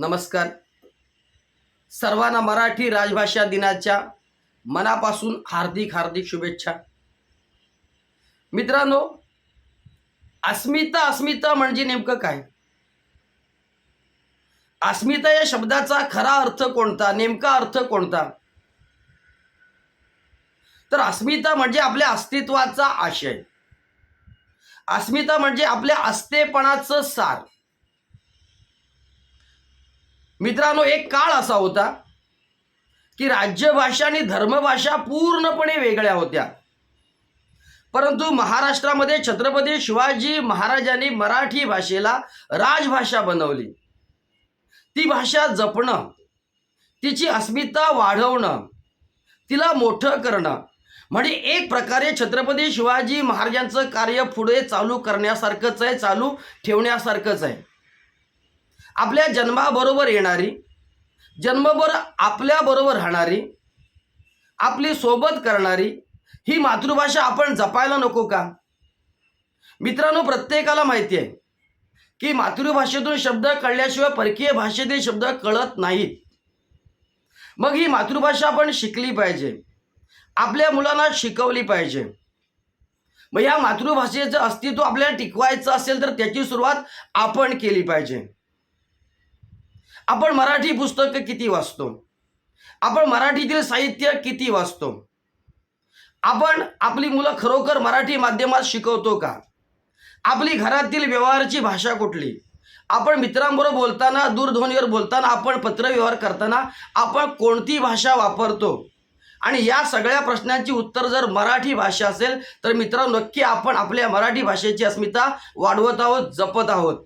नमस्कार. सर्वांना मराठी राजभाषा दिनाच्या मनापासून हार्दिक हार्दिक शुभेच्छा. मित्रांनो अस्मिता अस्मिता म्हणजे नेमकं काय? अस्मिता या शब्दाचा खरा अर्थ कोणता? नेमका अर्थ कोणता? तर अस्मिता म्हणजे आपल्या अस्तित्वाचा आशय. अस्मिता म्हणजे आपल्या अस्तेपणाचं सार. मित्रांनो एक काळ असा होता की राज्यभाषा आणि धर्मभाषा पूर्णपणे वेगळ्या होत्या. परंतु महाराष्ट्रामध्ये छत्रपती शिवाजी महाराजांनी मराठी भाषेला राजभाषा बनवली. ती भाषा जपणं तिची अस्मिता वाढवणं तिला मोठं करणं म्हणजे एक प्रकारे छत्रपती शिवाजी महाराजांचं कार्य पुढे चालू करण्यासारखंच आहे चालू ठेवण्यासारखंच आहे. आपल्या जन्माबरोबर येणारी जन्मभर आपल्याबरोबर राहणारी आपली सोबत करणारी ही मातृभाषा आपण जपायला नको का? मित्रांनो प्रत्येकाला माहिती आहे की मातृभाषेतून शब्द कळल्याशिवाय परकीय भाषेतील शब्द कळत नाहीत. मग ही मातृभाषा आपण शिकली पाहिजे. आपल्या मुलांना शिकवली पाहिजे. मग या मातृभाषेचं अस्तित्व आपल्याला टिकवायचं असेल तर त्याची सुरुवात आपण केली पाहिजे. आपण मराठी पुस्तकं किती वाचतो? आपण मराठीतील साहित्य किती वाचतो? आपण आपली मुलं खरोखर मराठी माध्यमात शिकवतो का? आपली घरातील व्यवहाराची भाषा कुठली? आपण मित्रांबरोबर बोलताना दूरध्वनीवर बोलताना आपण पत्रव्यवहार करताना आपण कोणती भाषा वापरतो? आणि या सगळ्या प्रश्नांची उत्तर जर मराठी भाषा असेल तर मित्रांनो नक्की आपण आपल्या मराठी भाषेची अस्मिता वाढवत आहोत जपत आहोत.